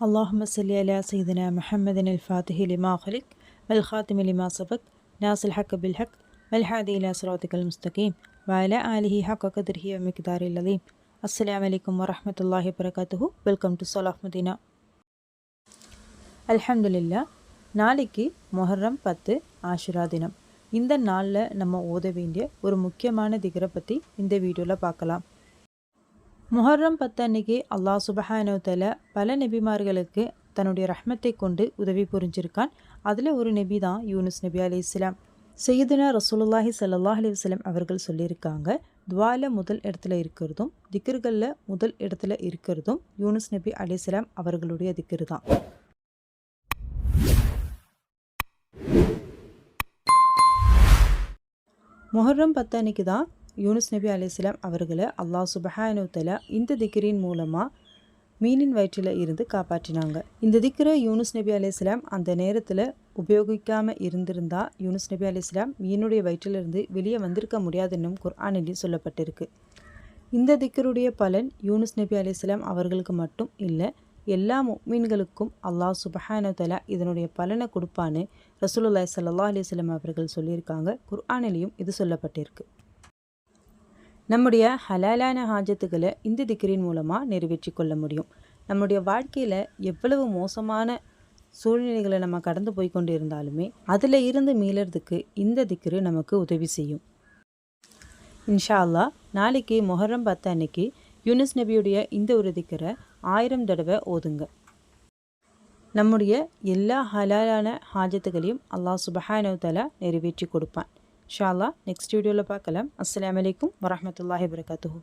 اللهم صل على سيدنا محمد الفاتح لما خلق والخاتم لما سبق ناصر الحق بالحق والحادي إلى صراطك المستقيم وعلى آله حق قدره ومقدار العظيم السلام عليكم ورحمة الله وبركاته welcome to சலாஃப் Medina அல்ஹம்துலில்லா நாளைக்கு மொஹர்ரம் பத்து ஆஷுரா தினம் இந்த நாளில் நம்ம ஓத வேண்டிய ஒரு முக்கியமான திகரை பற்றி இந்த வீடியோவில் பார்க்கலாம் முஹர்ரம் பத்து அன்னைக்கு அல்லாஹ் சுபஹானோத்தல பல நபிமார்களுக்கு தன்னுடைய ரஹ்மத்தை கொண்டு உதவி புரிஞ்சிருக்கான். அதில் ஒரு நபி தான் யூனுஸ் நபி அலி இஸ்லாம் செய்துனா ரசூலுல்லாஹி சல்லாஹ் அலி வஸ்லம் அவர்கள் சொல்லியிருக்காங்க துவால முதல் இடத்துல இருக்கிறதும் திக்கர்களில் முதல் இடத்துல இருக்கிறதும் யூனுஸ் நபி அலி இஸ்லாம் அவர்களுடைய திக்கர் தான். முஹர்ரம் பத்து அன்னைக்கு தான் யூனுஸ் நபி அலிஸ்லாம் அவர்களை அல்லாஹ் சுபஹானுத்தலா இந்த திக்கிரின் மூலமாக மீனின் வயிற்றில் இருந்து காப்பாற்றினாங்க. இந்த திக்கரை யூனுஸ் நபி அலிஸ்லாம் அந்த நேரத்தில் உபயோகிக்காமல் இருந்திருந்தா யூனுஸ் நபி அலிஸ்லாம் மீனுடைய வயிற்றிலிருந்து வெளியே வந்திருக்க முடியாதுன்னும் குர்ஆனில் சொல்லப்பட்டிருக்கு. இந்த திக்கருடைய பலன் யூனுஸ் நபி அலிஸ்லாம் அவர்களுக்கு மட்டும் இல்லை எல்லா மீன்களுக்கும் அல்லாஹ் சுபஹானதலா இதனுடைய பலனை கொடுப்பான்னு ரசூலுல்லாய் சல்லா அலிஸ்லாம் அவர்கள் சொல்லியிருக்காங்க. குர்ஆனிலையும் இது சொல்லப்பட்டிருக்கு. நம்முடைய ஹலாலான ஹாஜத்துக்களை இந்த திக்கரின் மூலமாக நிறைவேற்றி கொள்ள முடியும். நம்முடைய வாழ்க்கையில் எவ்வளவு மோசமான சூழ்நிலைகளை நம்ம கடந்து போய் கொண்டு இருந்தாலுமே அதில் இருந்து மீளறதுக்கு இந்த திக்கரு நமக்கு உதவி செய்யும். இன்ஷா அல்லா நாளைக்கு மொஹரம் பத்து அன்னைக்கு யூனிஸ் நபியுடைய இந்த ஒரு திக்கரை ஆயிரம் தடவை ஓதுங்க. நம்முடைய எல்லா ஹலாலான ஹாஜத்துகளையும் அல்லாஹ் சுபஹானவத்தாலா நிறைவேற்றி கொடுப்பான். ஷாலா நெக்ஸ்ட் வீடியோவில் பார்க்கலாம் அஸ்லாம் வலைக்கம் வரமத்துல்லாஹி வரகாத்துஹூ